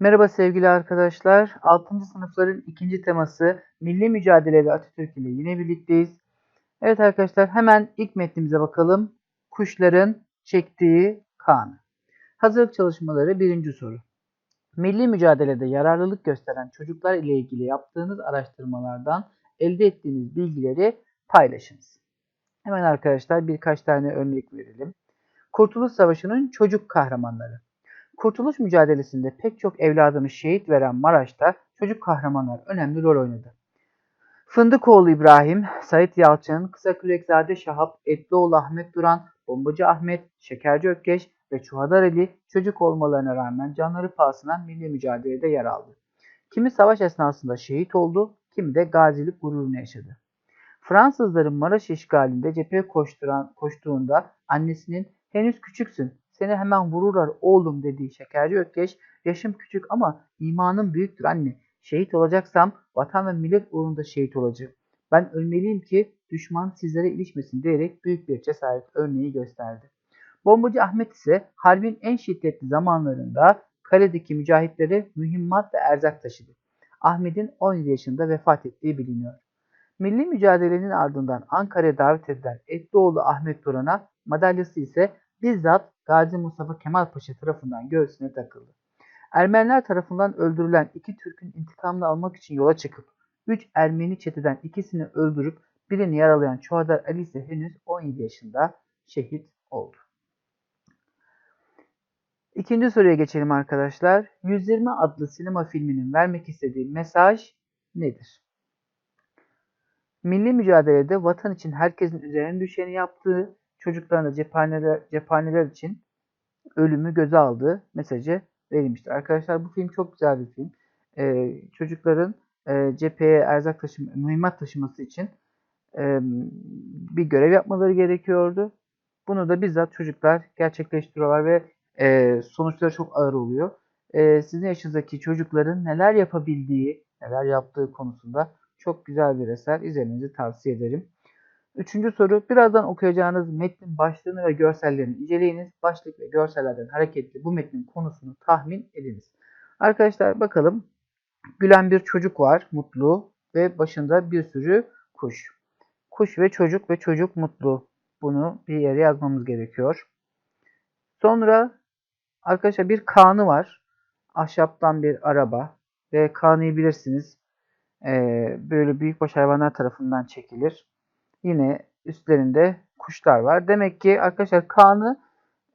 Merhaba sevgili arkadaşlar. 6. sınıfların ikinci teması Milli Mücadele ve Atatürk ile yine birlikteyiz. Evet arkadaşlar hemen ilk metnimize bakalım. Kuşların çektiği kan. Hazırlık çalışmaları birinci soru. Milli mücadelede yararlılık gösteren çocuklar ile ilgili yaptığınız araştırmalardan elde ettiğiniz bilgileri paylaşınız. Hemen arkadaşlar birkaç tane örnek verelim. Kurtuluş Savaşı'nın çocuk kahramanları. Kurtuluş mücadelesinde pek çok evladını şehit veren Maraş'ta çocuk kahramanlar önemli rol oynadı. Fındıkoğlu İbrahim, Sait Yalçın, Kısakürekzade Şahap, Etlioğlu Ahmet Duran, Bombacı Ahmet, Şekerci Ökkeş ve Çuhadar Ali çocuk olmalarına rağmen canları pahasına milli mücadelede yer aldı. Kimi savaş esnasında şehit oldu, kimi de gazilik gururunu yaşadı. Fransızların Maraş işgalinde cepheye koşturan, koştuğunda annesinin henüz küçüksün, seni hemen vururlar oğlum dediği Şekerci Ökkeş, yaşım küçük ama imanım büyüktür anne. Şehit olacaksam vatan ve millet uğrunda şehit olacağım. Ben ölmeliyim ki düşman sizlere ilişmesin diyerek büyük bir cesaret örneği gösterdi. Bombacı Ahmet ise harbin en şiddetli zamanlarında kaledeki mücahitlere mühimmat ve erzak taşıdı. Ahmet'in 17 yaşında vefat ettiği biliniyor. Milli mücadelenin ardından Ankara'ya davet edilen Etlioğlu Ahmet Duran'a madalyası ise bizzat Gazi Mustafa Kemal Paşa tarafından göğsüne takıldı. Ermeniler tarafından öldürülen iki Türk'ün intikamını almak için yola çıkıp üç Ermeni çeteden ikisini öldürüp birini yaralayan Çuhadar Ali ise henüz 17 yaşında şehit oldu. İkinci soruya geçelim arkadaşlar. 120 adlı sinema filminin vermek istediği mesaj nedir? Milli mücadelede vatan için herkesin üzerine düşeni yaptığı, çocuklarına cephaneler, cephaneler için ölümü göze aldığı mesajı verilmiştir. Arkadaşlar bu film çok güzel bir film. Ee, çocukların e, cepheye erzak taşıma, mühimmat taşıması için e, bir görev yapmaları gerekiyordu. Bunu da bizzat çocuklar gerçekleştiriyorlar ve e, sonuçları çok ağır oluyor. E, sizin yaşınızdaki çocukların neler yapabildiği, neler yaptığı konusunda çok güzel bir eser. İzlemenizi tavsiye ederim. Üçüncü soru. Birazdan okuyacağınız metnin başlığını ve görsellerini inceleyiniz. Başlık ve görsellerden hareketli bu metnin konusunu tahmin ediniz. Arkadaşlar bakalım. Gülen bir çocuk var. Mutlu. Ve başında bir sürü kuş. Kuş ve çocuk ve çocuk mutlu. Bunu bir yere yazmamız gerekiyor. Sonra arkadaşlar bir kanı var. Ahşaptan bir araba. Ve kanıyı bilirsiniz. Ee, böyle büyükbaş hayvanlar tarafından çekilir. Yine üstlerinde kuşlar var. Demek ki arkadaşlar kanı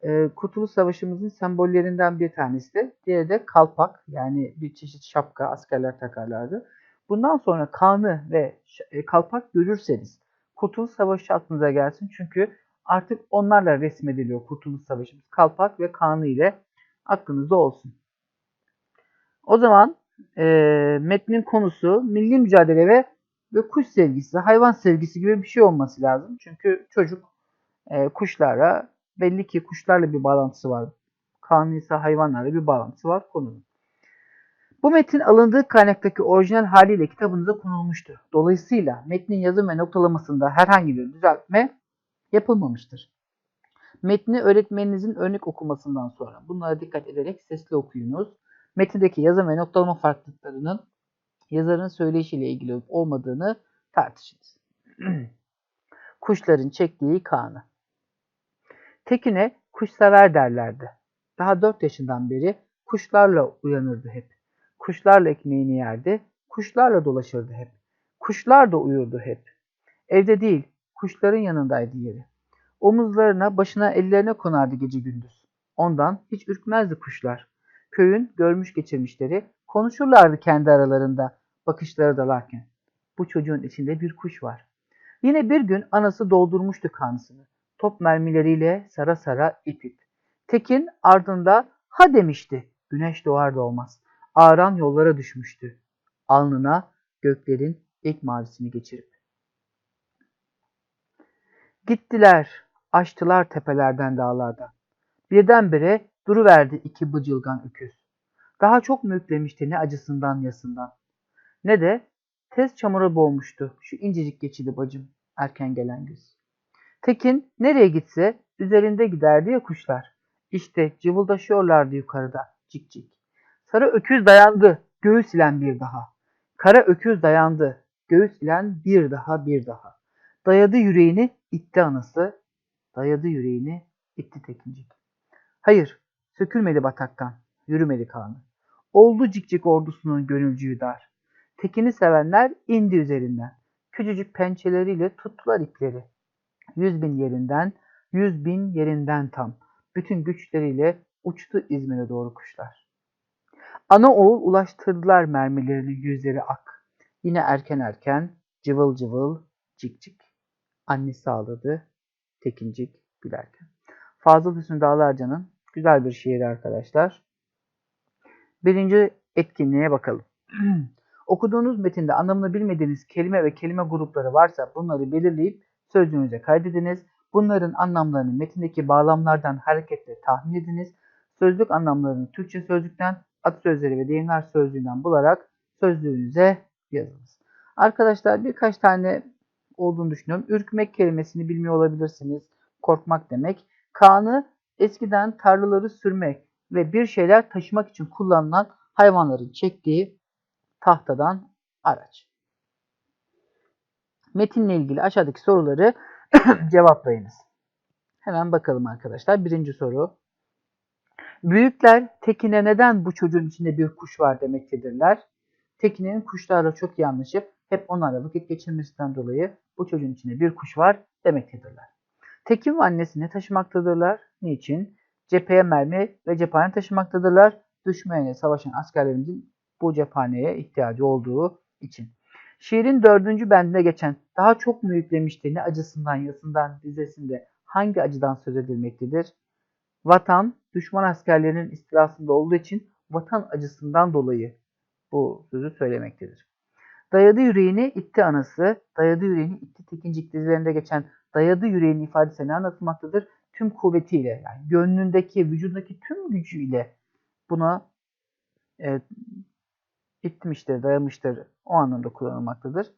e, Kurtuluş Savaşımızın sembollerinden bir tanesi. Diğeri de kalpak yani bir çeşit şapka askerler takarlardı. Bundan sonra kanı ve e, kalpak görürseniz Kurtuluş Savaşı aklınıza gelsin. Çünkü artık onlarla resmediliyor Kurtuluş Savaşımız. Kalpak ve kanı ile aklınızda olsun. O zaman e, metnin konusu milli mücadele ve ve kuş sevgisi, hayvan sevgisi gibi bir şey olması lazım. Çünkü çocuk e, kuşlarla belli ki kuşlarla bir bağlantısı var. Kanun ise hayvanlarla bir bağlantısı var konunun. Bu metin alındığı kaynaktaki orijinal haliyle kitabınıza konulmuştur. Dolayısıyla metnin yazım ve noktalamasında herhangi bir düzeltme yapılmamıştır. Metni öğretmeninizin örnek okumasından sonra bunlara dikkat ederek sesli okuyunuz. Metindeki yazım ve noktalama farklılıklarının yazarın söyleyişiyle ilgili olup olmadığını tartışınız. Kuşların çektiği kanı. Tekine kuşsever derlerdi. Daha 4 yaşından beri kuşlarla uyanırdı hep. Kuşlarla ekmeğini yerdi, kuşlarla dolaşırdı hep. Kuşlar da uyurdu hep. Evde değil, kuşların yanındaydı yeri. Omuzlarına, başına, ellerine konardı gece gündüz. Ondan hiç ürkmezdi kuşlar. Köyün görmüş geçirmişleri konuşurlardı kendi aralarında bakışları dalarken. Bu çocuğun içinde bir kuş var. Yine bir gün anası doldurmuştu kanısını. Top mermileriyle sara sara ip ip. Tekin ardında ha demişti. Güneş doğar doğmaz. Ağran yollara düşmüştü. Alnına göklerin ilk mavisini geçirip. Gittiler, açtılar tepelerden dağlardan. Birdenbire duruverdi iki bıcılgan öküz. Daha çok mu yüklemişti ne acısından yasından. Ne de tez çamura boğmuştu şu incecik geçidi bacım erken gelen güz. Tekin nereye gitse üzerinde giderdi ya kuşlar. İşte cıvıldaşıyorlardı yukarıda cik cik. Sarı öküz dayandı, göğüs ilen bir daha. Kara öküz dayandı, göğüs ilen bir daha bir daha. Dayadı yüreğini, itti anası, dayadı yüreğini, itti tekincik. Hayır, sökülmedi bataktan, yürümedi kanı. Oldu cikcik ordusunun gönülcüğü dar. Tekini sevenler indi üzerinden. Küçücük pençeleriyle tuttular ipleri. Yüz bin yerinden, yüz bin yerinden tam. Bütün güçleriyle uçtu İzmir'e doğru kuşlar. Ana oğul ulaştırdılar mermilerini yüzleri ak. Yine erken erken, cıvıl cıvıl, cik cik. Annesi ağladı, tekincik gülerken. Fazıl Hüsnü Dağlarca'nın güzel bir şiiri arkadaşlar. Birinci etkinliğe bakalım. Okuduğunuz metinde anlamını bilmediğiniz kelime ve kelime grupları varsa bunları belirleyip sözlüğünüze kaydediniz. Bunların anlamlarını metindeki bağlamlardan hareketle tahmin ediniz. Sözlük anlamlarını Türkçe sözlükten, atasözleri ve deyimler sözlüğünden bularak sözlüğünüze yazınız. Arkadaşlar birkaç tane olduğunu düşünüyorum. Ürkmek kelimesini bilmiyor olabilirsiniz. Korkmak demek. Kaan'ı eskiden tarlaları sürmek ve bir şeyler taşımak için kullanılan hayvanların çektiği tahtadan araç. Metinle ilgili aşağıdaki soruları cevaplayınız. Hemen bakalım arkadaşlar. Birinci soru. Büyükler Tekin'e neden bu çocuğun içinde bir kuş var demektedirler. Tekin'in kuşlarla çok iyi hep onlarla vakit geçirmesinden dolayı bu çocuğun içinde bir kuş var demektedirler. Tekin ve annesi ne taşımaktadırlar? Niçin? Cepheye mermi ve cephane taşımaktadırlar. Düşmanla savaşan askerlerimizin bu cephaneye ihtiyacı olduğu için. Şiirin dördüncü bendine geçen daha çok mu yüklemişti ne acısından yasından dizesinde hangi acıdan söz edilmektedir? Vatan düşman askerlerinin istilasında olduğu için vatan acısından dolayı bu sözü söylemektedir. Dayadı yüreğini itti anası, dayadı yüreğini itti tekincik dizilerinde geçen dayadı yüreğini ifadesi ne anlatılmaktadır? Tüm kuvvetiyle yani gönlündeki, vücudundaki tüm gücüyle buna e, itmiştir, dayamıştır. O anlamda kullanılmaktadır.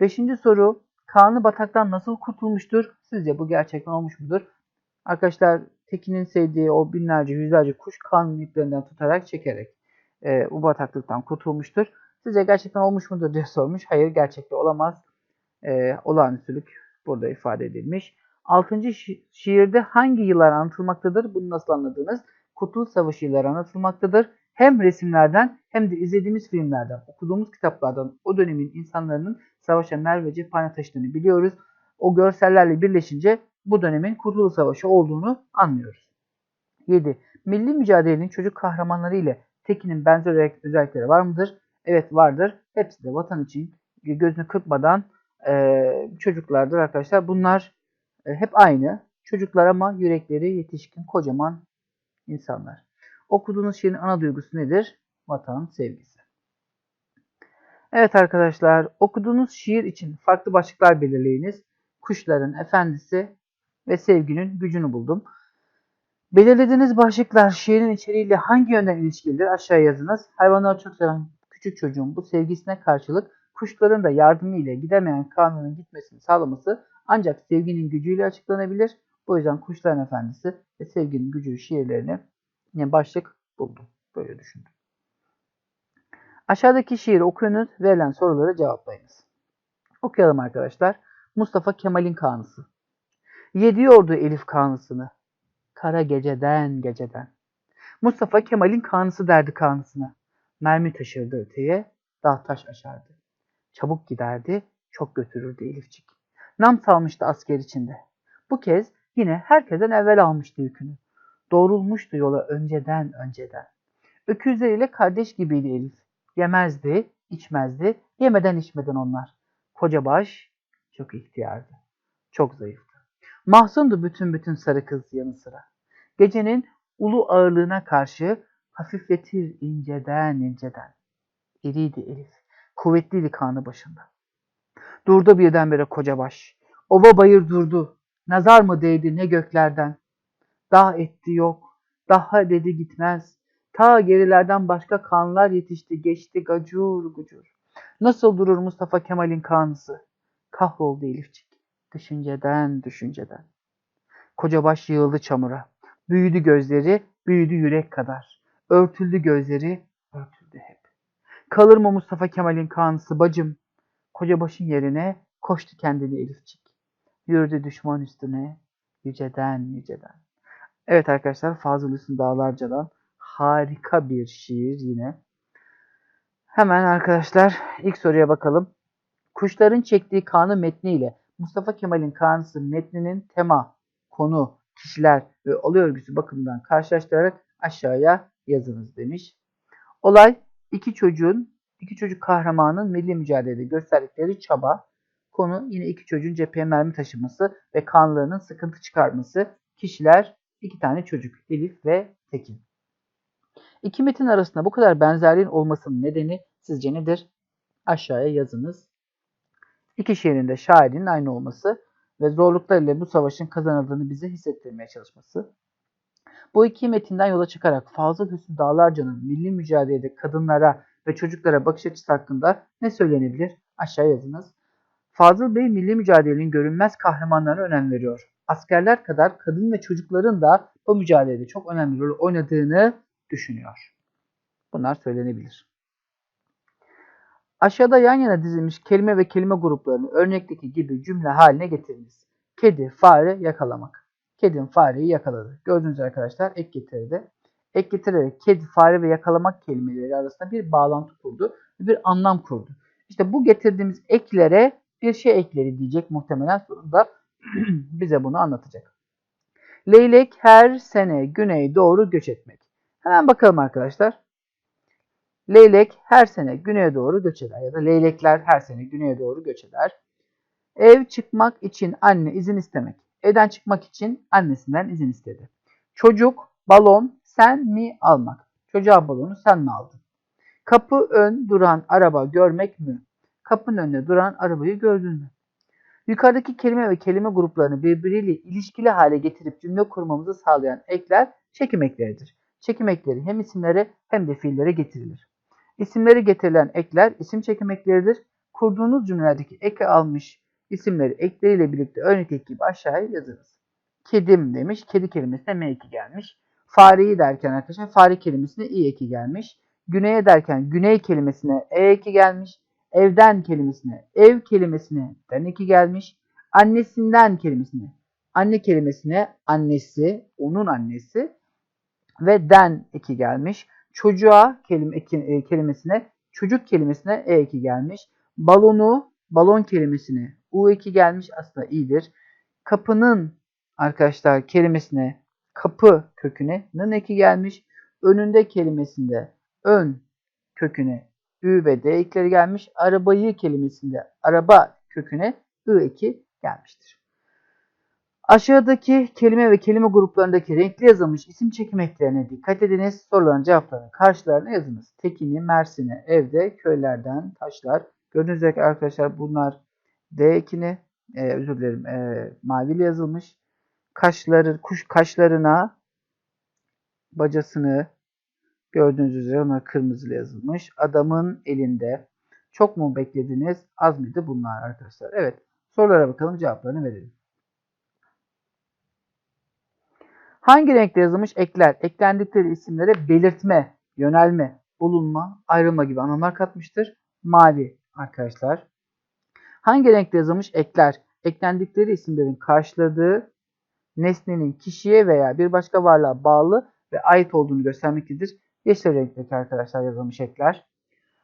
Beşinci soru. Kaan'ı bataktan nasıl kurtulmuştur? Sizce bu gerçekten olmuş mudur? Arkadaşlar Tekin'in sevdiği o binlerce, yüzlerce kuş Kaan'ın iplerinden tutarak, çekerek e, bu bataklıktan kurtulmuştur. Sizce gerçekten olmuş mudur diye sormuş. Hayır gerçekte olamaz. E, olağanüstülük burada ifade edilmiş. Altıncı şi- şiirde hangi yıllar anlatılmaktadır? Bunu nasıl anladınız? Kurtuluş Savaşı yılları anlatılmaktadır hem resimlerden hem de izlediğimiz filmlerden, okuduğumuz kitaplardan o dönemin insanların savaşa mer ve cephane taşıdığını biliyoruz. O görsellerle birleşince bu dönemin Kurtuluş Savaşı olduğunu anlıyoruz. 7. Milli mücadelenin çocuk kahramanları ile Tekin'in benzer özellikleri var mıdır? Evet vardır. Hepsi de vatan için gözünü kırpmadan e, çocuklardır arkadaşlar. Bunlar hep aynı. Çocuklar ama yürekleri yetişkin, kocaman insanlar. Okuduğunuz şiirin ana duygusu nedir? Vatan sevgisi. Evet arkadaşlar, okuduğunuz şiir için farklı başlıklar belirleyiniz. Kuşların efendisi ve sevginin gücünü buldum. Belirlediğiniz başlıklar şiirin içeriğiyle hangi yönden ilişkilidir? Aşağıya yazınız. Hayvanları çok seven küçük çocuğun bu sevgisine karşılık kuşların da yardımı ile gidemeyen kanunun gitmesini sağlaması ancak sevginin gücüyle açıklanabilir. Bu yüzden Kuşların Efendisi ve Sevginin Gücü şiirlerini başlık buldum. Böyle düşündüm. Aşağıdaki şiiri okuyunuz, verilen soruları cevaplayınız. Okuyalım arkadaşlar. Mustafa Kemal'in kanısı. Yediyordu Elif kanısını. Kara geceden geceden. Mustafa Kemal'in kanısı derdi kanısına. Mermi taşırdı öteye, dağ taş aşardı. Çabuk giderdi, çok götürürdü Elifçik. Nam salmıştı asker içinde. Bu kez yine herkesten evvel almıştı yükünü. Doğrulmuştu yola önceden önceden. Öküzleriyle kardeş gibiydi Elif. Yemezdi, içmezdi, yemeden içmeden onlar. Koca baş çok ihtiyardı. Çok zayıftı. Mahzundu bütün bütün sarı kız yanı sıra. Gecenin ulu ağırlığına karşı hafifletir inceden inceden. İriydi Elif. Kuvvetliydi kanı başında. Durdu birdenbire koca baş. Ova bayır durdu. Nazar mı değdi ne göklerden. Dağ etti yok. Daha dedi gitmez. Ta gerilerden başka kanlar yetişti geçti gacur gucur. Nasıl durur Mustafa Kemal'in kanısı? Kahroldu Elifçik. Düşünceden düşünceden. Koca baş yığıldı çamura. Büyüdü gözleri, büyüdü yürek kadar. Örtüldü gözleri. Kalır mı Mustafa Kemal'in kanısı bacım? Koca başın yerine koştu kendini Elifçik. Yürüdü düşman üstüne, yüceden yüceden. Evet arkadaşlar Fazıl Hüsnü Dağlarca'dan harika bir şiir yine. Hemen arkadaşlar ilk soruya bakalım. Kuşların çektiği kanı metniyle Mustafa Kemal'in kanısı metninin tema, konu, kişiler ve olay örgüsü bakımından karşılaştırarak aşağıya yazınız demiş. Olay iki çocuğun, iki çocuk kahramanın milli mücadelede gösterdikleri çaba. Konu yine iki çocuğun cepheye mermi taşıması ve kanlarının sıkıntı çıkarması. Kişiler iki tane çocuk Elif ve Tekin. İki metin arasında bu kadar benzerliğin olmasının nedeni sizce nedir? Aşağıya yazınız. İki şiirin de şairinin aynı olması ve zorluklarıyla bu savaşın kazanıldığını bize hissettirmeye çalışması. Bu iki metinden yola çıkarak Fazıl Hüsnü Dağlarca'nın milli mücadelede kadınlara ve çocuklara bakış açısı hakkında ne söylenebilir? Aşağı yazınız. Fazıl Bey milli mücadelenin görünmez kahramanlarına önem veriyor. Askerler kadar kadın ve çocukların da bu mücadelede çok önemli rol oynadığını düşünüyor. Bunlar söylenebilir. Aşağıda yan yana dizilmiş kelime ve kelime gruplarını örnekteki gibi cümle haline getiriniz. Kedi, fare, yakalamak. Kedim fareyi yakaladı. Gördüğünüz arkadaşlar ek getirdi. Ek getirerek kedi, fare ve yakalamak kelimeleri arasında bir bağlantı kurdu. Bir anlam kurdu. İşte bu getirdiğimiz eklere bir şey ekleri diyecek muhtemelen sonunda bize bunu anlatacak. Leylek her sene güney doğru göç etmek. Hemen bakalım arkadaşlar. Leylek her sene güneye doğru göç eder ya da leylekler her sene güneye doğru göç eder. Ev çıkmak için anne izin istemek. Evden çıkmak için annesinden izin istedi. Çocuk, balon, sen mi almak? Çocuğa balonu sen mi aldın? Kapı ön duran araba görmek mü? Kapının önünde duran arabayı gördün mü? Yukarıdaki kelime ve kelime gruplarını birbiriyle ilişkili hale getirip cümle kurmamızı sağlayan ekler çekim ekleridir. Çekim ekleri hem isimlere hem de fiillere getirilir. İsimleri getirilen ekler isim çekim ekleridir. Kurduğunuz cümlelerdeki eke almış isimleri ekleriyle birlikte örnek gibi aşağıya yazınız. Kedim demiş. Kedi kelimesine M eki gelmiş. Fareyi derken arkadaşlar fare kelimesine i eki gelmiş. Güneye derken güney kelimesine e eki gelmiş. Evden kelimesine ev kelimesine den eki gelmiş. Annesinden kelimesine anne kelimesine annesi, onun annesi ve den eki gelmiş. Çocuğa kelime, e, kelimesine çocuk kelimesine e eki gelmiş. Balonu balon kelimesine u eki gelmiş aslında iyidir. Kapının arkadaşlar kelimesine kapı köküne nın eki gelmiş. Önünde kelimesinde ön köküne ü ve d ekleri gelmiş. Arabayı kelimesinde araba köküne ı eki gelmiştir. Aşağıdaki kelime ve kelime gruplarındaki renkli yazılmış isim çekim eklerine dikkat ediniz. Soruların cevaplarını karşılarına yazınız. Tekini, Mersin'e, evde, köylerden, taşlar. Gördüğünüz üzere arkadaşlar bunlar D ekini, e, özür dilerim, e, maviyle yazılmış. Kaşları, kuş kaşlarına, bacasını gördüğünüz üzere onlar kırmızıyla yazılmış. Adamın elinde. Çok mu beklediniz? Az mıydı bunlar arkadaşlar? Evet. Sorulara bakalım cevaplarını verelim. Hangi renkte yazılmış ekler eklendikleri isimlere belirtme, yönelme, bulunma, ayrılma gibi anlamlar katmıştır? Mavi arkadaşlar. Hangi renkte yazılmış ekler eklendikleri isimlerin karşıladığı nesnenin kişiye veya bir başka varlığa bağlı ve ait olduğunu göstermektedir? Yeşil renkteki arkadaşlar yazılmış ekler.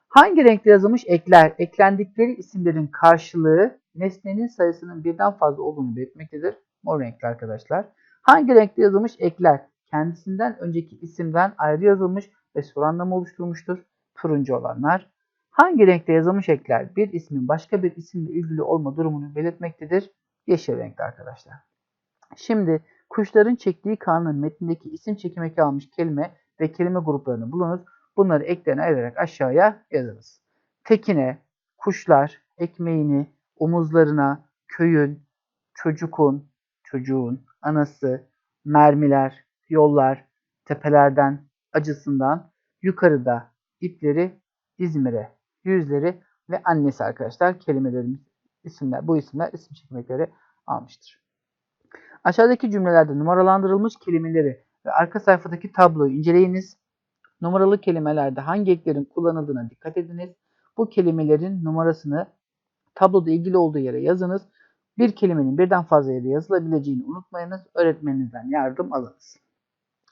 Hangi renkte yazılmış ekler eklendikleri isimlerin karşılığı nesnenin sayısının birden fazla olduğunu belirtmektedir? Mor renkli arkadaşlar. Hangi renkte yazılmış ekler kendisinden önceki isimden ayrı yazılmış ve soru anlamı oluşturmuştur? Turuncu olanlar. Hangi renkte yazılmış ekler bir ismin başka bir isimle ilgili olma durumunu belirtmektedir? Yeşil renkli arkadaşlar. Şimdi kuşların çektiği kanun metnindeki isim çekim eki almış kelime ve kelime gruplarını bulunuz. Bunları eklerine ayırarak aşağıya yazınız. Tekine, kuşlar, ekmeğini, omuzlarına, köyün, çocukun, çocuğun, anası, mermiler, yollar, tepelerden, acısından, yukarıda ipleri, İzmir'e, yüzleri ve annesi arkadaşlar kelimelerimiz, isimler, bu isimler isim çekmekleri almıştır. Aşağıdaki cümlelerde numaralandırılmış kelimeleri ve arka sayfadaki tabloyu inceleyiniz. Numaralı kelimelerde hangi eklerin kullanıldığına dikkat ediniz. Bu kelimelerin numarasını tabloda ilgili olduğu yere yazınız. Bir kelimenin birden fazla yere yazılabileceğini unutmayınız. Öğretmeninizden yardım alınız.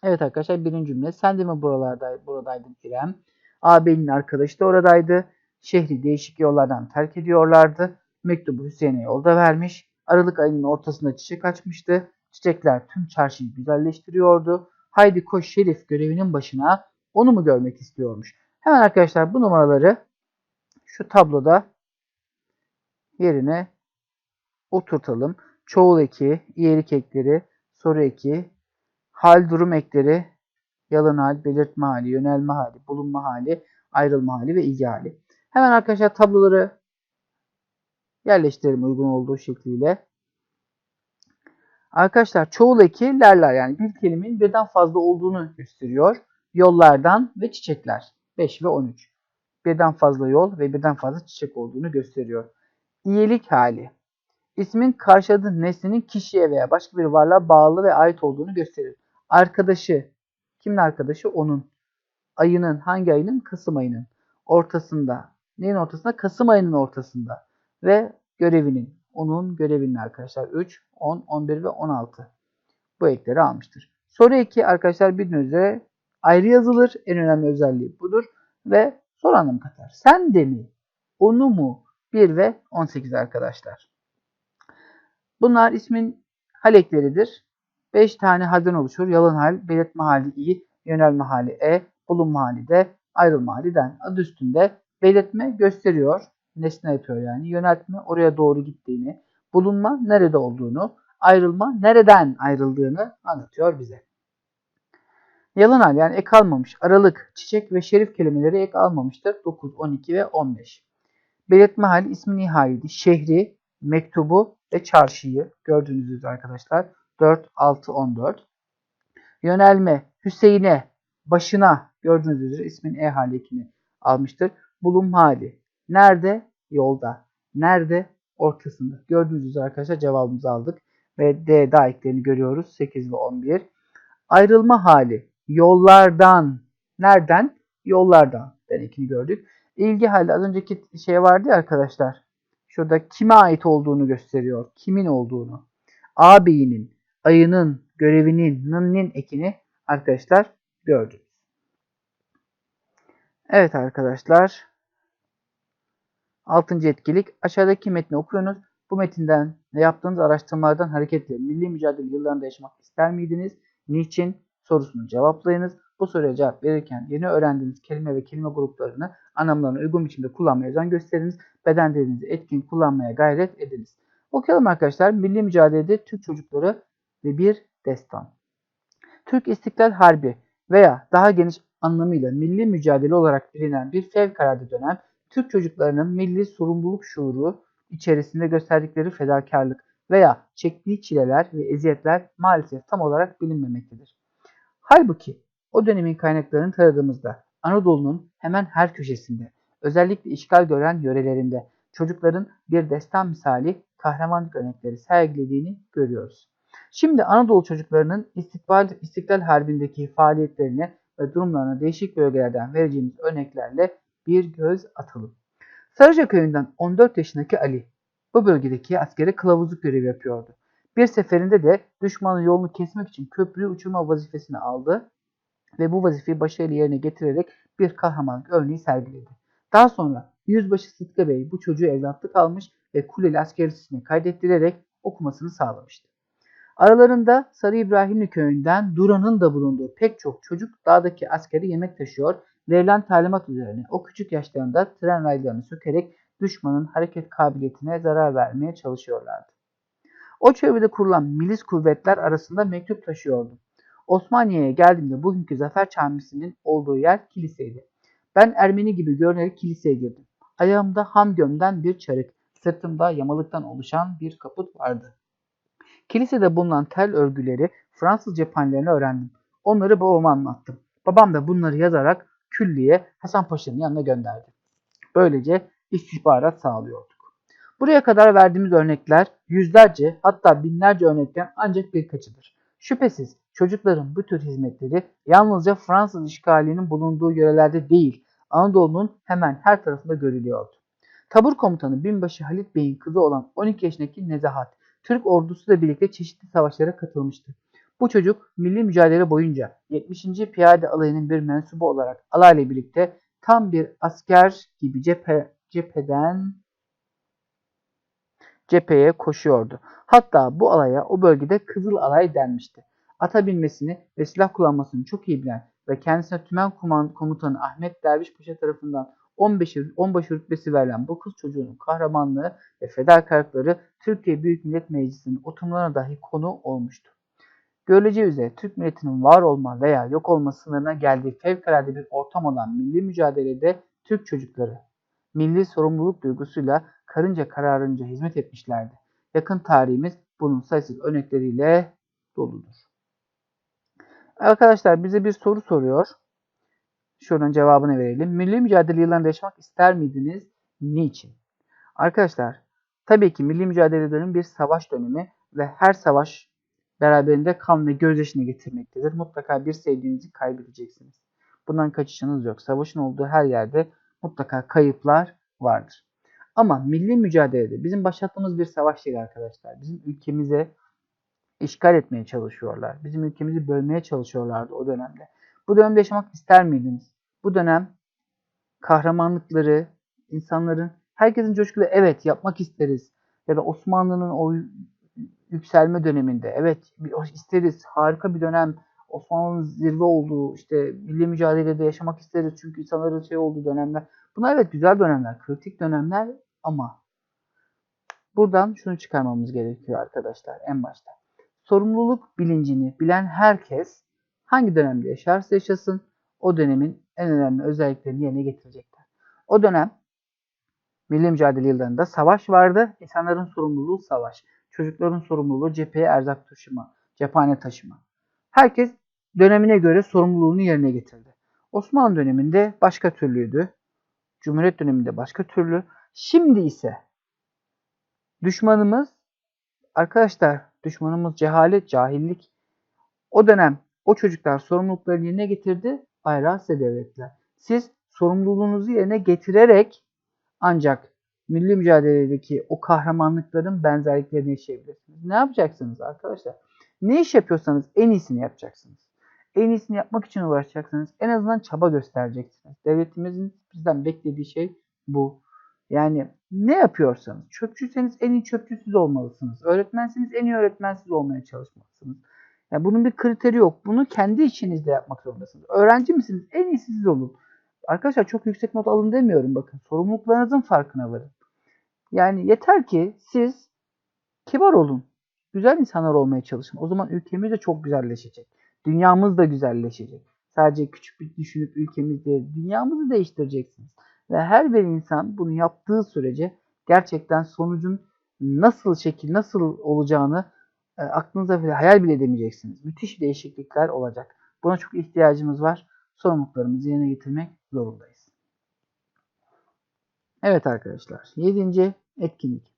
Evet arkadaşlar birinci cümle. Sen de mi buralarda, buradaydın İrem? Ağabeyinin arkadaşı da oradaydı. Şehri değişik yollardan terk ediyorlardı. Mektubu Hüseyin'e yolda vermiş. Aralık ayının ortasında çiçek açmıştı. Çiçekler tüm çarşıyı güzelleştiriyordu. Haydi koş Şerif görevinin başına. Onu mu görmek istiyormuş? Hemen arkadaşlar bu numaraları şu tabloda yerine oturtalım. Çoğul eki, iyilik ekleri, soru eki, hal durum ekleri, yalın hal, belirtme hali, yönelme hali, bulunma hali, ayrılma hali ve ilgi hali. Hemen arkadaşlar tabloları yerleştirelim uygun olduğu şekliyle. Arkadaşlar çoğul eki lerler yani bir kelimenin birden fazla olduğunu gösteriyor. Yollardan ve çiçekler 5 ve 13. Birden fazla yol ve birden fazla çiçek olduğunu gösteriyor. İyilik hali. İsmin karşıladığı nesnenin kişiye veya başka bir varlığa bağlı ve ait olduğunu gösterir. Arkadaşı. Kimin arkadaşı? Onun. Ayının. Hangi ayının? Kasım ayının. Ortasında. Neyin ortasında? Kasım ayının ortasında. Ve görevinin. Onun görevinin arkadaşlar. 3, 10, 11 ve 16. Bu ekleri almıştır. Soru 2 arkadaşlar bildiğiniz üzere ayrı yazılır. En önemli özelliği budur. Ve soru anlamı katar. Sen de mi? Onu mu? 1 ve 18 arkadaşlar. Bunlar ismin hal ekleridir. 5 tane halden oluşur. Yalın hal, belirtme hali i, yönelme hali e, bulunma hali de, ayrılma hali den. Adı üstünde belirtme gösteriyor. Nesne yapıyor yani. Yöneltme oraya doğru gittiğini, bulunma nerede olduğunu, ayrılma nereden ayrıldığını anlatıyor bize. Yalın hal yani ek almamış. Aralık, çiçek ve şerif kelimeleri ek almamıştır. 9, 12 ve 15. Belirtme hali ismin nihaliydi. Şehri, mektubu ve çarşıyı gördüğünüz üzere arkadaşlar. 4, 6, 14. Yönelme Hüseyin'e, başına gördüğünüz üzere ismin e hali ekini almıştır. Bulunma hali. Nerede? Yolda. Nerede? Ortasında. Gördüğünüz üzere arkadaşlar cevabımızı aldık. Ve D daha eklerini görüyoruz. 8 ve 11. Ayrılma hali. Yollardan. Nereden? Yollardan. Den ekini gördük. İlgi hali az önceki şey vardı ya arkadaşlar. Şurada kime ait olduğunu gösteriyor. Kimin olduğunu. Ağabeyinin, ayının, görevinin, nının ekini arkadaşlar gördük. Evet arkadaşlar. Altıncı etkilik. Aşağıdaki metni okuyunuz. Bu metinden ve yaptığınız araştırmalardan hareketle milli mücadele yıllarında yaşamak ister miydiniz? Niçin? sorusunu cevaplayınız. Bu soruya cevap verirken yeni öğrendiğiniz kelime ve kelime gruplarını anlamlarına uygun biçimde kullanmaya özen gösteriniz. Beden dilinizi etkin kullanmaya gayret ediniz. Okuyalım arkadaşlar. Milli mücadelede Türk çocukları ve bir destan. Türk İstiklal Harbi veya daha geniş anlamıyla milli mücadele olarak bilinen bir fevkalade dönem Türk çocuklarının milli sorumluluk şuuru içerisinde gösterdikleri fedakarlık veya çektiği çileler ve eziyetler maalesef tam olarak bilinmemektedir. Halbuki o dönemin kaynaklarını taradığımızda Anadolu'nun hemen her köşesinde, özellikle işgal gören yörelerinde çocukların bir destan misali kahramanlık örnekleri sergilediğini görüyoruz. Şimdi Anadolu çocuklarının İstiklal, İstiklal Harbi'ndeki faaliyetlerine ve durumlarına değişik bölgelerden vereceğimiz örneklerle bir göz atalım. Sarıca köyünden 14 yaşındaki Ali bu bölgedeki askere kılavuzluk görevi yapıyordu. Bir seferinde de düşmanın yolunu kesmek için köprüyü uçurma vazifesini aldı ve bu vazifeyi başarıyla yerine getirerek bir kahramanlık örneği sergiledi. Daha sonra Yüzbaşı Sıtkı Bey bu çocuğu evlatlık almış ve Kuleli Asker Lisesi'ne kaydettirerek okumasını sağlamıştı. Aralarında Sarı İbrahimli köyünden Duran'ın da bulunduğu pek çok çocuk dağdaki askeri yemek taşıyor, verilen talimat üzerine o küçük yaşlarında tren raylarını sökerek düşmanın hareket kabiliyetine zarar vermeye çalışıyorlardı. O çevrede kurulan milis kuvvetler arasında mektup taşıyordu. Osmaniye'ye geldiğimde bugünkü Zafer Camisi'nin olduğu yer kiliseydi. Ben Ermeni gibi görünerek kiliseye girdim. Ayağımda ham gömden bir çarık, sırtımda yamalıktan oluşan bir kaput vardı. Kilisede bulunan tel örgüleri Fransız cephanelerini öğrendim. Onları babama anlattım. Babam da bunları yazarak külliye Hasan Paşa'nın yanına gönderdi. Böylece istihbarat sağlıyorduk. Buraya kadar verdiğimiz örnekler yüzlerce hatta binlerce örnekten ancak birkaçıdır. Şüphesiz çocukların bu tür hizmetleri yalnızca Fransız işgalinin bulunduğu yörelerde değil, Anadolu'nun hemen her tarafında görülüyordu. Tabur komutanı binbaşı Halit Bey'in kızı olan 12 yaşındaki Nezahat, Türk ordusuyla birlikte çeşitli savaşlara katılmıştı. Bu çocuk milli mücadele boyunca 70. Piyade Alayı'nın bir mensubu olarak alayla birlikte tam bir asker gibi cephe, cepheden cepheye koşuyordu. Hatta bu alaya o bölgede Kızıl Alay denmişti. Ata binmesini ve silah kullanmasını çok iyi bilen ve kendisine tümen komutanı Ahmet Derviş Paşa tarafından 15 onbaşı rütbesi verilen bu kız çocuğunun kahramanlığı ve fedakarlıkları Türkiye Büyük Millet Meclisi'nin oturumlarına dahi konu olmuştu. Görüleceği üzere Türk milletinin var olma veya yok olma sınırına geldiği fevkalade bir ortam olan milli mücadelede Türk çocukları milli sorumluluk duygusuyla karınca kararınca hizmet etmişlerdi. Yakın tarihimiz bunun sayısız örnekleriyle doludur. Arkadaşlar bize bir soru soruyor. Şunun cevabını verelim. Milli mücadele yıllarında yaşamak ister miydiniz? Niçin? Arkadaşlar tabii ki milli mücadele dönemi bir savaş dönemi ve her savaş beraberinde kan ve gözyaşını getirmektedir. Mutlaka bir sevdiğinizi kaybedeceksiniz. Bundan kaçışınız yok. Savaşın olduğu her yerde mutlaka kayıplar vardır. Ama milli mücadelede bizim başlattığımız bir savaş değil arkadaşlar. Bizim ülkemize işgal etmeye çalışıyorlar. Bizim ülkemizi bölmeye çalışıyorlardı o dönemde. Bu dönemde yaşamak ister miydiniz? Bu dönem kahramanlıkları, insanların, herkesin coşkulu evet yapmak isteriz. Ya da Osmanlı'nın o yükselme döneminde evet isteriz. Harika bir dönem. Osmanlı'nın zirve olduğu, işte milli mücadelede yaşamak isteriz. Çünkü insanların şey olduğu dönemler. Bunlar evet güzel dönemler, kritik dönemler ama buradan şunu çıkarmamız gerekiyor arkadaşlar en başta. Sorumluluk bilincini bilen herkes hangi dönemde yaşarsa yaşasın o dönemin en önemli özelliklerini yerine getirecekler. O dönem milli mücadele yıllarında savaş vardı. İnsanların sorumluluğu savaş. Çocukların sorumluluğu cepheye erzak taşıma, cephane taşıma. Herkes dönemine göre sorumluluğunu yerine getirdi. Osmanlı döneminde başka türlüydü. Cumhuriyet döneminde başka türlü. Şimdi ise düşmanımız arkadaşlar düşmanımız cehalet, cahillik. O dönem o çocuklar sorumluluklarını yerine getirdi. Bayrağı size devrettiler. Siz sorumluluğunuzu yerine getirerek ancak milli mücadeledeki o kahramanlıkların benzerliklerini yaşayabilirsiniz. Ne yapacaksınız arkadaşlar? Ne iş yapıyorsanız en iyisini yapacaksınız. En iyisini yapmak için uğraşacaksınız. En azından çaba göstereceksiniz. Devletimizin bizden beklediği şey bu. Yani ne yapıyorsanız, çöpçüyseniz en iyi çöpçü siz olmalısınız. Öğretmenseniz en iyi öğretmen siz olmaya çalışmalısınız. Yani bunun bir kriteri yok. Bunu kendi içinizde yapmak zorundasınız. Öğrenci misiniz? En iyisi siz olun. Arkadaşlar çok yüksek not alın demiyorum bakın. Sorumluluklarınızın farkına varın. Yani yeter ki siz kibar olun. Güzel insanlar olmaya çalışın. O zaman ülkemiz de çok güzelleşecek. Dünyamız da güzelleşecek. Sadece küçük bir düşünüp ülkemiz dünyamızı değiştireceksiniz. Ve her bir insan bunu yaptığı sürece gerçekten sonucun nasıl şekil, nasıl olacağını e, aklınıza bile hayal bile edemeyeceksiniz. Müthiş değişiklikler olacak. Buna çok ihtiyacımız var. Sorumluluklarımızı yerine getirmek zorundayız. Evet arkadaşlar. Yedinci etkinlik.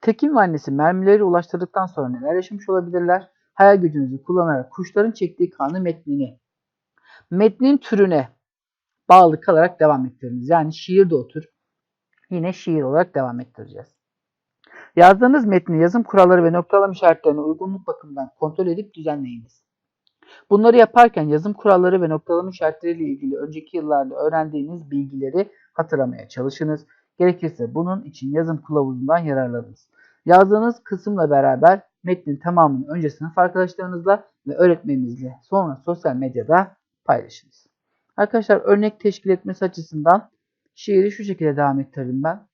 Tekin ve annesi mermileri ulaştırdıktan sonra neler yaşamış olabilirler? Hayal gücünüzü kullanarak kuşların çektiği kanı metnini, metnin türüne bağlı kalarak devam ettiriniz. Yani şiir de otur. Yine şiir olarak devam ettireceğiz. Yazdığınız metni yazım kuralları ve noktalama işaretlerine uygunluk bakımından kontrol edip düzenleyiniz. Bunları yaparken yazım kuralları ve noktalama işaretleriyle ilgili önceki yıllarda öğrendiğiniz bilgileri hatırlamaya çalışınız. Gerekirse bunun için yazım kılavuzundan yararlanınız. Yazdığınız kısımla beraber metnin tamamını önce sınıf arkadaşlarınızla ve öğretmeninizle sonra sosyal medyada paylaşınız. Arkadaşlar örnek teşkil etmesi açısından şiiri şu şekilde devam ettirdim ben.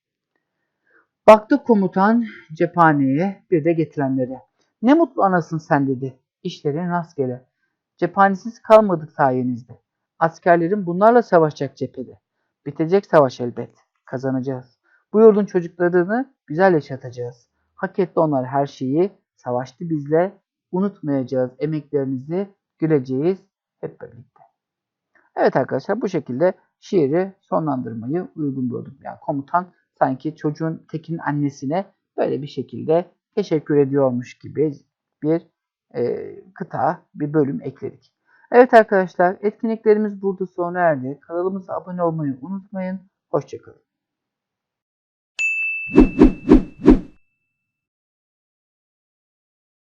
Baktı komutan cephaneye bir de getirenlere. Ne mutlu anasın sen dedi. İşlerin rastgele. Cephanesiz kalmadık sayenizde. Askerlerin bunlarla savaşacak cephede. Bitecek savaş elbet. Kazanacağız. Bu yurdun çocuklarını güzel yaşatacağız. Hak etti onlar her şeyi. Savaştı bizle. Unutmayacağız emeklerinizi. Güleceğiz hep birlikte. Evet arkadaşlar bu şekilde şiiri sonlandırmayı uygun buldum. Yani komutan sanki çocuğun Tekin annesine böyle bir şekilde teşekkür ediyormuş gibi bir e, kıta, bir bölüm ekledik. Evet arkadaşlar etkinliklerimiz burada sona erdi. Kanalımıza abone olmayı unutmayın. Hoşçakalın.